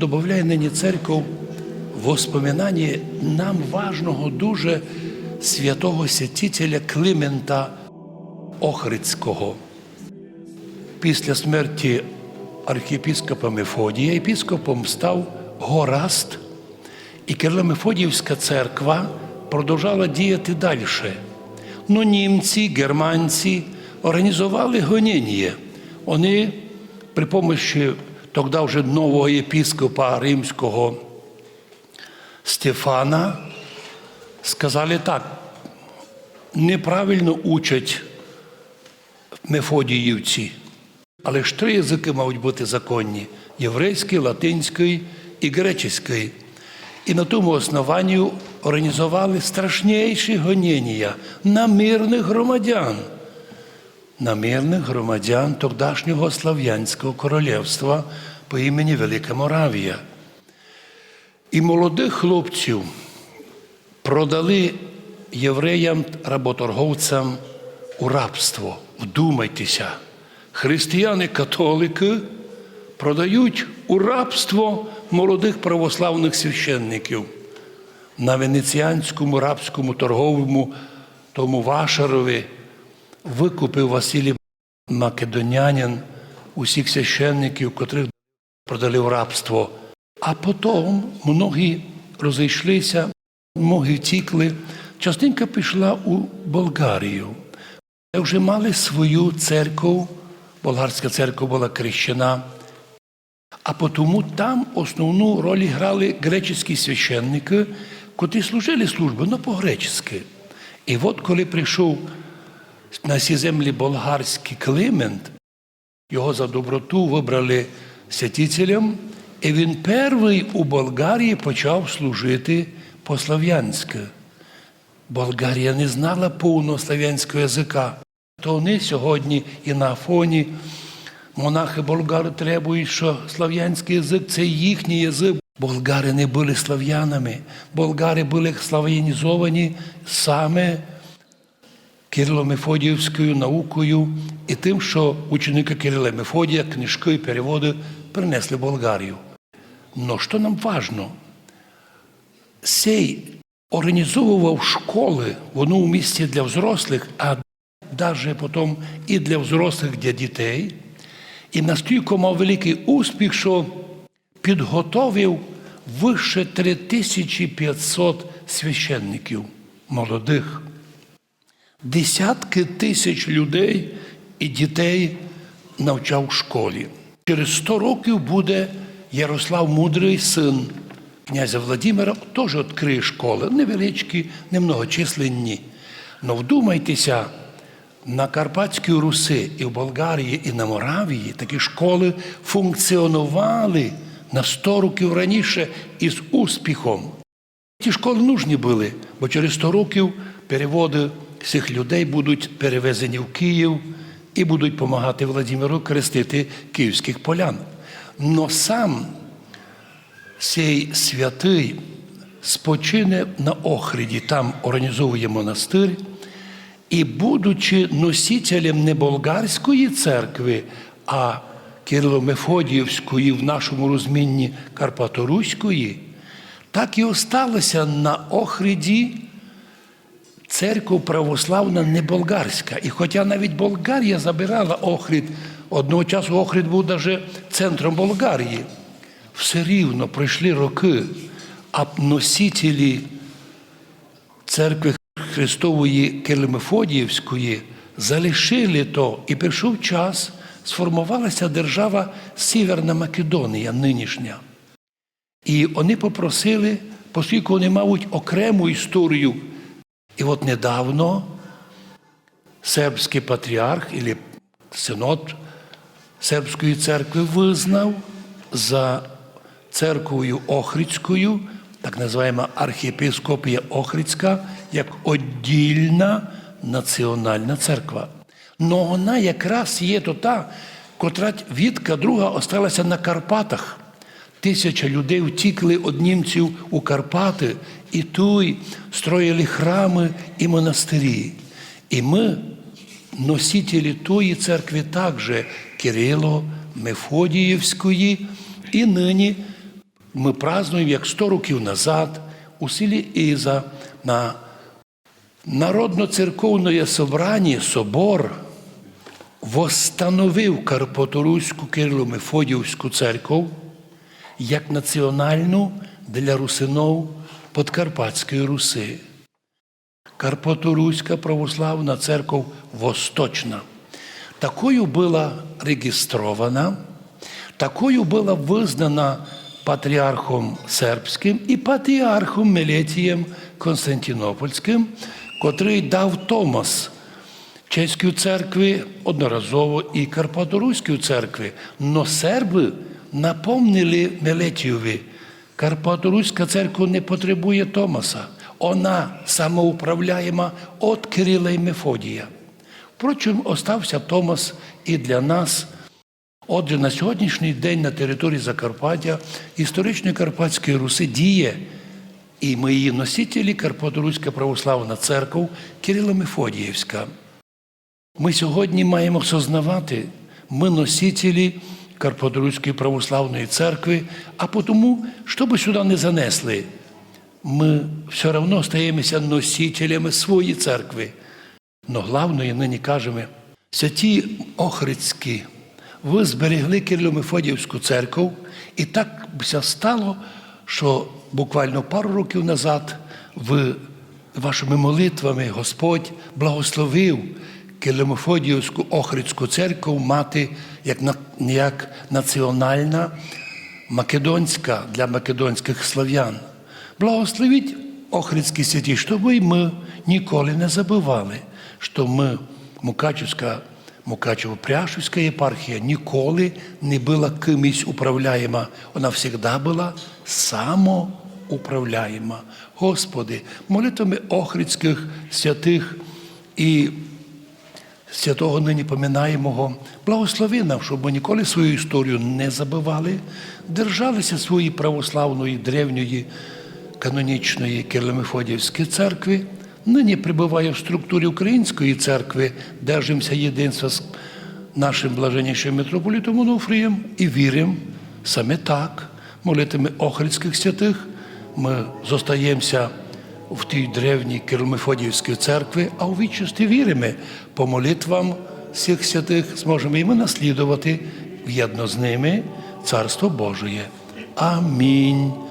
Добавляє нині церков воспоминання нам важного дуже святого святителя Климента Охридського. Після смерті архієпіскопа Мефодія епіскопом став Гораст, і Кирло-Мефодіївська церква продовжала діяти далі. Ну, німці, германці організували гоніння. Вони при помощі тоді вже нового єпіскопа римського Стефана сказали так, неправильно учать Мефодіївці. Але ж три язики мають бути законні: єврейський, латинський і греческий. І на тому основанні організували страшніші гоніння на мирних громадян, на мирних громадян тогдашнього Слав'янського королівства по імені Велика Моравія. І молодих хлопців продали євреям работорговцям у рабство. Вдумайтеся, християни-католики продають у рабство молодих православних священників на венеціанському рабському торговому тому Вашарові викупив Василій Македонянин усіх священників, котрих продали в рабство. А потім многі розійшлися, многі втікли. Частинка пішла у Болгарію. Вже мали свою церкву, болгарська церква була крещена. А тому там основну роль грали греческі священники, котрі служили службу, ну по-гречески. І от коли прийшов на ці землі болгарський Климент, його за доброту вибрали святителем, і він перший у Болгарії почав служити по-слав'янськи. Болгарія не знала повного слав'янського язика. То вони сьогодні і на фоні монахи болгари требують, що слав'янський язик це їхній язик. Болгари не були слав'янами, болгари були слав'янізовані саме Кирило-Мефодіївською наукою і тим, що ученики Кирила Мефодія, книжки і переводи принесли в Болгарію. Но що нам важно? Сей організовував школи, воно у місті для взрослих, а навіть потім і для взрослих, для дітей. І настільки мав великий успіх, що підготовив вище 3500 священників молодих. Десятки тисяч людей і дітей навчав в школі. Через 100 років буде Ярослав Мудрий син князя Владимира, теж відкриє школи, невеличкі, немногочисленні. Но вдумайтеся, на Карпатській Руси і в Болгарії, і на Моравії такі школи функціонували на 100 років раніше із успіхом. Ті школи нужні були, бо через 100 років переводи цих людей будуть перевезені в Київ і будуть допомагати Владимиру крестити київських полян. Но сам цей святий спочине на Охриді, там організовує монастир. І, будучи носителем не болгарської церкви, а Кирило-Мефодіївської в нашому розмінні Карпаторуської, так і осталася на Охриді церква православна не болгарська. І хоча навіть Болгарія забирала Охрид, одного часу Охрид був навіть центром Болгарії, все рівно пройшли роки, а носителі церкви Христової Келемефодіївської залишили то, і прийшов час, сформувалася держава Сіверна Македонія нинішня. І вони попросили, оскільки вони мають окрему історію. І от недавно сербський патріарх або синод Сербської церкви визнав за церквою Охридською, так називаємо архієпископія Охридська, як одільна національна церква. Но вона якраз є то та, котра відка друга осталася на Карпатах. Тисяча людей втікли від німців у Карпати і тут строїли храми і монастирі. І ми, носителі тої церкви, також Кирило, Мефодіївської, і нині ми празднуємо як 100 років назад у селі Іза на Народно-церковне собрання собор восстановив Карпаторуську Кирило-Мефодіївську церкву як національну для русинов Подкарпатської Руси. Карпаторуська православна церква Восточна. Такою була регістрована, такою була визнана патріархом сербським і патріархом Мелетієм Константинопольським, котрий дав Томас Чеської церкви одноразово і Карпаторуської церкви. Но серби напомнили Мелетієві, Карпаторуська церква не потребує Томаса. Вона самоуправляєма від Кирила і Мефодія. Впрочем, остався Томас і для нас. Отже, на сьогоднішній день на території Закарпаття історичної Карпатської Руси діє і ми її носителі Карпаторуська православна церква Кирило Мефодіївська. Ми сьогодні маємо сознавати, ми носителі Карпаторуської православної церкви, а тому, що би сюди не занесли, ми все одно стаємося носителями своєї церкви. Но главное, нині кажемо, святі Охридські, ви зберегли Кирило-Мефодіївську церкву, і так стало, що буквально пару років назад ви вашими молитвами Господь благословив Кирило-Мефодіївську Охридську церкву мати як, як національна македонська для македонських слав'ян. Благословіть Охридські святі, щоб і ми ніколи не забували, що ми, Мукачівська, Мукачево-Пряшівська єпархія, ніколи не була кимось управляєма. Вона завжди була самоуправляєма. Господи, молитвами Охридських святих і святого нині поминаємого, благослови нам, щоб ми ніколи свою історію не забивали, держалися своєї православної древньої канонічної Кирило-Мефодіївської церкви, нині прибуває в структурі Української церкви, держимося єдинства з нашим блаженнішим митрополітом Онуфрієм. І віримо саме так, молитвами Охридських святих, ми зостаємося в тій древній Кирило-Мефодіївській церкві, а у вічності віримо по молитвам всіх святих зможемо і ми наслідувати в'єдно з ними Царство Божеє. Амінь.